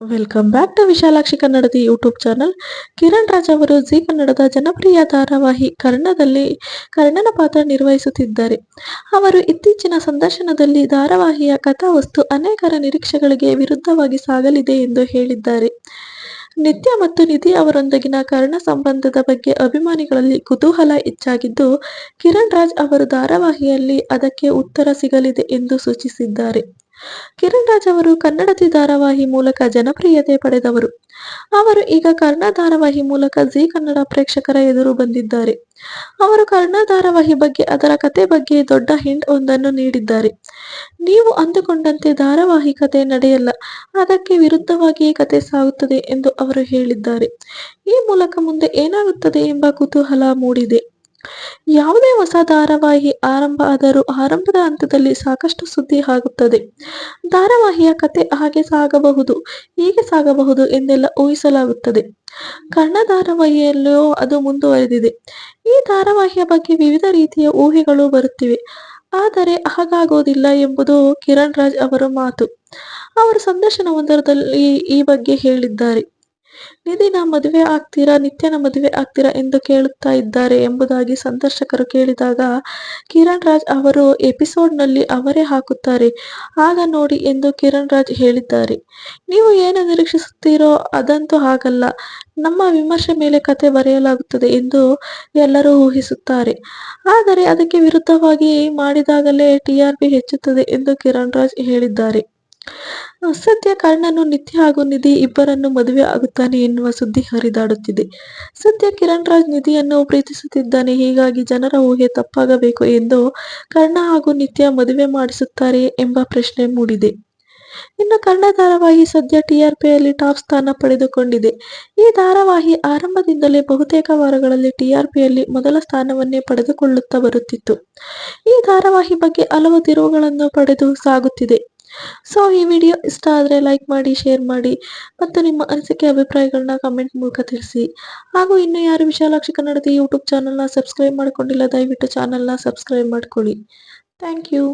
Welcome back to Vishalakshi ಕನ್ನಡದ YouTube channel Kiran Raj ಅವರು G ಕನ್ನಡದ ಜನಪ್ರಿಯ ಧಾರಾವಾಹಿ ಕರ್ಣದಲ್ಲಿ ಕರ್ಣನ ಪಾತ್ರ ನಿರ್ವಹಿಸುತ್ತಿದ್ದಾರೆ. ಅವರು ಇತ್ತೀಚಿನ ಸಂದರ್ಶನದಲ್ಲಿ ಧಾರಾವಾಹಿಯ ಕಥಾವಸ್ತು ಅನೇಕರ ನಿರೀಕ್ಷೆಗಳಿಗೆ ವಿರುದ್ಧವಾಗಿ ಸಾಗಲಿದೆ ಎಂದು ಹೇಳಿದ್ದಾರೆ. ನಿತ್ಯ ಮತ್ತು ನಿಧಿ ಅವರೊಂದಿಗಿನ ಕರ್ಣ ಸಂಬಂಧದ ಬಗ್ಗೆ ಅಭಿಮಾನಿಗಳಲ್ಲಿ ಕುತೂಹಲ ಹೆಚ್ಚಾಗಿದ್ದು, ಕಿರಣ್ ರಾಜ್ ಅವರು ಧಾರಾವಾಹಿಯಲ್ಲಿ ಅದಕ್ಕೆ ಉತ್ತರ ಸಿಗಲಿದೆ ಎಂದು ಸೂಚಿಸಿದ್ದಾರೆ. ಕಿರಣ್ ರಾಜ್ ಅವರು ಕನ್ನಡತಿ ಧಾರಾವಾಹಿ ಮೂಲಕ ಜನಪ್ರಿಯತೆ ಪಡೆದವರು. ಅವರು ಈಗ ಕರ್ಣ ಧಾರಾವಾಹಿ ಮೂಲಕ ಜಿ ಕನ್ನಡ ಪ್ರೇಕ್ಷಕರ ಎದುರು ಬಂದಿದ್ದಾರೆ. ಅವರು ಕರ್ಣ ಧಾರಾವಾಹಿ ಬಗ್ಗೆ, ಅದರ ಕತೆ ಬಗ್ಗೆ ದೊಡ್ಡ ಹಿಂಟ್ ಒಂದನ್ನು ನೀಡಿದ್ದಾರೆ. ನೀವು ಅಂದುಕೊಂಡಂತೆ ಧಾರಾವಾಹಿ ಕತೆ ನಡೆಯಲ್ಲ, ಅದಕ್ಕೆ ವಿರುದ್ಧವಾಗಿಯೇ ಕತೆ ಸಾಗುತ್ತದೆ ಎಂದು ಅವರು ಹೇಳಿದ್ದಾರೆ. ಈ ಮೂಲಕ ಮುಂದೆ ಏನಾಗುತ್ತದೆ ಎಂಬ ಕುತೂಹಲ ಮೂಡಿದೆ. ಯಾವುದೇ ಹೊಸ ಧಾರಾವಾಹಿ ಆರಂಭ ಆದರೂ ಆರಂಭದ ಹಂತದಲ್ಲಿ ಸಾಕಷ್ಟು ಸುದ್ದಿ ಆಗುತ್ತದೆ. ಧಾರಾವಾಹಿಯ ಕತೆ ಹಾಗೆ ಸಾಗಬಹುದು, ಹೀಗೆ ಸಾಗಬಹುದು ಎಂದೆಲ್ಲ ಊಹಿಸಲಾಗುತ್ತದೆ. ಕರ್ಣ ಧಾರಾವಾಹಿಯಲ್ಲೂ ಅದು ಮುಂದುವರೆದಿದೆ. ಈ ಧಾರಾವಾಹಿಯ ಬಗ್ಗೆ ವಿವಿಧ ರೀತಿಯ ಊಹೆಗಳು ಬರುತ್ತಿವೆ. ಆದರೆ ಹಾಗಾಗೋದಿಲ್ಲ ಎಂಬುದು ಕಿರಣ್ ರಾಜ್ ಅವರ ಮಾತು. ಅವರು ಸಂದರ್ಶನವೊಂದರಲ್ಲಿ ಈ ಬಗ್ಗೆ ಹೇಳಿದ್ದಾರೆ. ನಿಧಿನ ಮದುವೆ ಆಗ್ತೀರಾ ನಿತ್ಯನ ಮದುವೆ ಆಗ್ತೀರಾ ಎಂದು ಕೇಳುತ್ತಾ ಇದ್ದಾರೆ ಎಂಬುದಾಗಿ ಸಂದರ್ಶಕರು ಕೇಳಿದಾಗ, ಕಿರಣ್ ರಾಜ್ ಅವರು ಎಪಿಸೋಡ್ನಲ್ಲಿ ಅವರೇ ಹಾಕುತ್ತಾರೆ, ಆಗ ನೋಡಿ ಎಂದು ಕಿರಣ್ ರಾಜ್ ಹೇಳಿದ್ದಾರೆ. ನೀವು ಏನು ನಿರೀಕ್ಷಿಸುತ್ತೀರೋ ಅದಂತೂ ಹಾಗಲ್ಲ, ನಮ್ಮ ವಿಮರ್ಶೆ ಮೇಲೆ ಕತೆ ಬರೆಯಲಾಗುತ್ತದೆ ಎಂದು ಎಲ್ಲರೂ ಊಹಿಸುತ್ತಾರೆ. ಆದರೆ ಅದಕ್ಕೆ ವಿರುದ್ಧವಾಗಿ ಮಾಡಿದಾಗಲೇ ಟಿಆರ್ಪಿ ಹೆಚ್ಚುತ್ತದೆ ಎಂದು ಕಿರಣ್ ರಾಜ್ ಹೇಳಿದ್ದಾರೆ. ಸದ್ಯ ಕರ್ಣನು ನಿತ್ಯ ಹಾಗೂ ನಿಧಿ ಇಬ್ಬರನ್ನು ಮದುವೆ ಆಗುತ್ತಾನೆ ಎನ್ನುವ ಸುದ್ದಿ ಹರಿದಾಡುತ್ತಿದೆ. ಸದ್ಯ ಕಿರಣ್ ರಾಜ್ ನಿಧಿಯನ್ನು ಪ್ರೀತಿಸುತ್ತಿದ್ದಾನೆ. ಹೀಗಾಗಿ ಜನರ ಊಹೆ ತಪ್ಪಾಗಬೇಕು ಎಂದು ಕರ್ಣ ಹಾಗೂ ನಿತ್ಯ ಮದುವೆ ಮಾಡಿಸುತ್ತಾರೆ ಎಂಬ ಪ್ರಶ್ನೆ ಮೂಡಿದೆ. ಇನ್ನು ಕರ್ಣ ಧಾರಾವಾಹಿ ಸದ್ಯ ಟಿಆರ್ಪಿಯಲ್ಲಿ ಟಾಪ್ ಸ್ಥಾನ ಪಡೆದುಕೊಂಡಿದೆ. ಈ ಧಾರಾವಾಹಿ ಆರಂಭದಿಂದಲೇ ಬಹುತೇಕ ವಾರಗಳಲ್ಲಿ ಟಿಆರ್ಪಿಯಲ್ಲಿ ಮೊದಲ ಸ್ಥಾನವನ್ನೇ ಪಡೆದುಕೊಳ್ಳುತ್ತಾ ಬರುತ್ತಿತ್ತು. ಈ ಧಾರಾವಾಹಿ ಬಗ್ಗೆ ಹಲವು ತಿರುವುಗಳನ್ನು ಪಡೆದು ಸಾಗುತ್ತಿದೆ. ಸೊ ಈ ವಿಡಿಯೋ ಇಷ್ಟ ಆದರೆ ಲೈಕ್ ಮಾಡಿ ಶೇರ್ ಮಾಡಿ ಮತ್ತು ನಿಮ್ಮ ಅನಿಸಿಕೆ, ಅಭಿಪ್ರಾಯಗಳನ್ನ ಕಮೆಂಟ್ ಮೂಲಕ ತಿಳಿಸಿ. ಹಾಗೂ ಇನ್ನು ಯಾರು ವಿಶಾಲಾಕ್ಷಿ ಕನ್ನಡದ ಯೂಟ್ಯೂಬ್ ಚಾನಲ್ನ ಸಬ್ಸ್ಕ್ರೈಬ್ ಮಾಡ್ಕೊಂಡಿಲ್ಲ, ದಯವಿಟ್ಟು ಚಾನಲ್ನ ಸಬ್ಸ್ಕ್ರೈಬ್ ಮಾಡ್ಕೊಳ್ಳಿ. Thank you